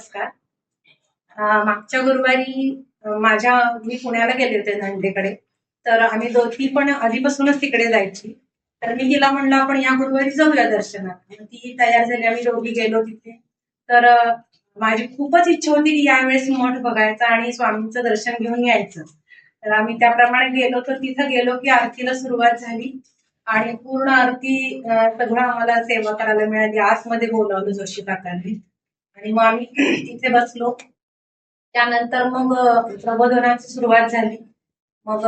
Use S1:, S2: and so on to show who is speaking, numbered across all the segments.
S1: नमस्कार. मागच्या गुरुवारी माझ्या मी पुण्याला गेले होते नंदेकडे. तर आम्ही दोघी पण आधीपासूनच तिकडे जायची. तर मी तिला म्हणलं आपण या गुरुवारी जाऊया दर्शनात ती तयार झाली. आम्ही दोघी गेलो तिथे. तर माझी खूपच इच्छा होती की यावेळेस मठ बघायचा आणि स्वामींचं दर्शन घेऊन यायचं. तर आम्ही त्याप्रमाणे गेलो. तर तिथं गेलो की आरतीला सुरुवात झाली. आणि पूर्ण आरती सगळं आम्हाला सेवा करायला मिळाली. आतमध्ये बोलावलं जोशी काकांनी. आणि मग आम्ही तिथे बसलो. त्यानंतर मग प्रबोधनाची सुरुवात झाली. मग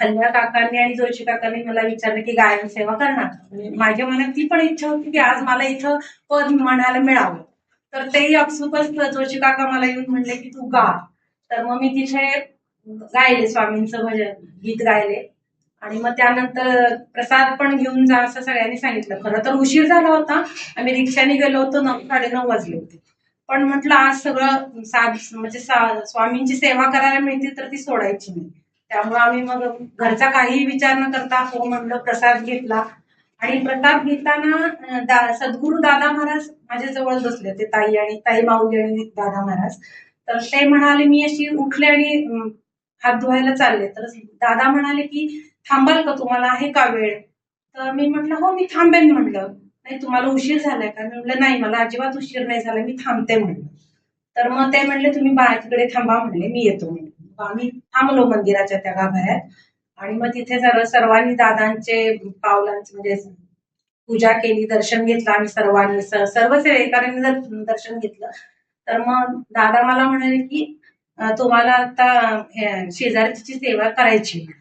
S1: हल्ल्या काकांनी आणि जोशी काकांनी मला विचारलं की गायन सेवा करणार? म्हणजे माझ्या मनात ती पण इच्छा होती की आज मला इथं पद म्हणायला मिळावं. तर तेही अपसुकच जोशी काका मला येऊन म्हणले की तू गा. तर मग मी तिथे गायले स्वामींचं भजन गीत गायले. आणि मग त्यानंतर प्रसाद पण घेऊन जा असं सगळ्यांनी सांगितलं. खरं तर उशीर झाला होता. आम्ही रिक्षाने गेलो होतो नऊ साडे नऊ वाजले होते. पण म्हटलं आज सगळं साध म्हणजे स्वामींची सेवा करायला मिळते तर ती सोडायची नाही. त्यामुळे आम्ही मग घरचा काहीही विचार न करता हो म्हणलं प्रसाद घेतला. आणि प्रसाद घेताना दा- सद्गुरू दादा महाराज माझ्या जवळ बसले ते ताई आणि ताई माऊली आणि दादा महाराज. तर ते म्हणाले मी अशी उठले आणि हात धुवायला चालले. तर दादा म्हणाले की थांबाल का तुम्हाला? आहे का वेळ? तर मी म्हटलं हो मी थांबेन म्हटलं. नाही तुम्हाला उशीर झालाय का? मी म्हटलं नाही मला अजिबात उशीर नाही झाला मी थांबते म्हणलं तर मग ते म्हणले तुम्ही बाहेरकडे तिकडे थांबा म्हणले मी येतो म्हणले. आम्ही थांबलो मंदिराच्या त्या गाभाऱ्यात. आणि मग तिथे सर्व सर्वांनी दादांचे पावलांचे म्हणजे पूजा केली दर्शन घेतलं आम्ही सर्वांनी. सर्व सेवेकरांनी जर दर्शन घेतलं तर मग दादा मला म्हणाले की तुम्हाला आता हे, शेजारची सेवा करायची आहे.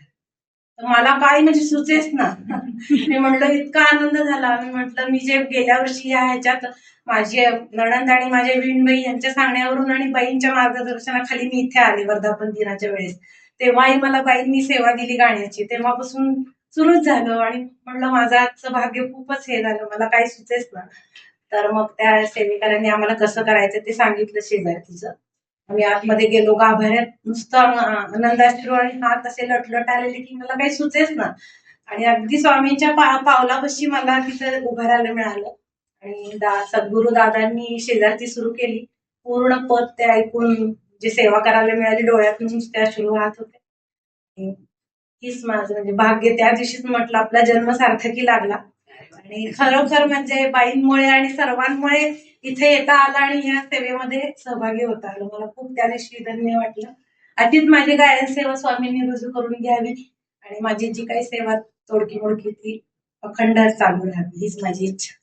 S1: मला काय म्हणजे सुचेच ना. मी म्हटलं इतका आनंद झाला. मी म्हटलं मी जे गेल्या वर्षी या ह्याच्यात माझी नणंद आणि माझ्या विणबाई यांच्या सांगण्यावरून आणि बाईंच्या मार्गदर्शनाखाली मी इथे आले वर्धापन दिनाच्या वेळेस. तेव्हाही मला बाईंनी सेवा दिली गाण्याची. तेव्हापासून सुरूच झालं आणि म्हणलं माझं आजचं भाग्य खूपच हे झालं. मला काही सुचेच ना. तर मग त्या सेवेकरांनी आम्हाला कसं करायचं ते सांगितलं शेजारतीचं. आम्ही आतमध्ये गेलो गाभाऱ्यात नुसतं आनंदाश्रू आणि हात असे लटलट आलेले की मला काही सुचेच ना. आणि अगदी स्वामींच्या पा पावलापाशी मला तिथं उभं राहायला मिळालं. आणि दा सद्गुरू दादांनी शेजारती सुरू केली. पूर्ण पद ते ऐकून जे सेवा करायला मिळाली डोळ्यातून नुसते अश्रू वाहत होते. हीच माझं म्हणजे भाग्य. त्या दिवशीच म्हटलं आपला जन्म सार्थकी लागला. आणि खरोखर म्हणजे बाईंमुळे आणि सर्वांमुळे इथे येता आलं आणि या सेवेमध्ये सहभागी होता आलं. मला खूप त्या दिवशी धन्य वाटलं. अशीच माझी गायन सेवा स्वामींनी रुजू करून घ्यावी आणि माझी जी काही सेवा तोडकी मोडकी ती अखंड चालू राहावी हीच माझी इच्छा.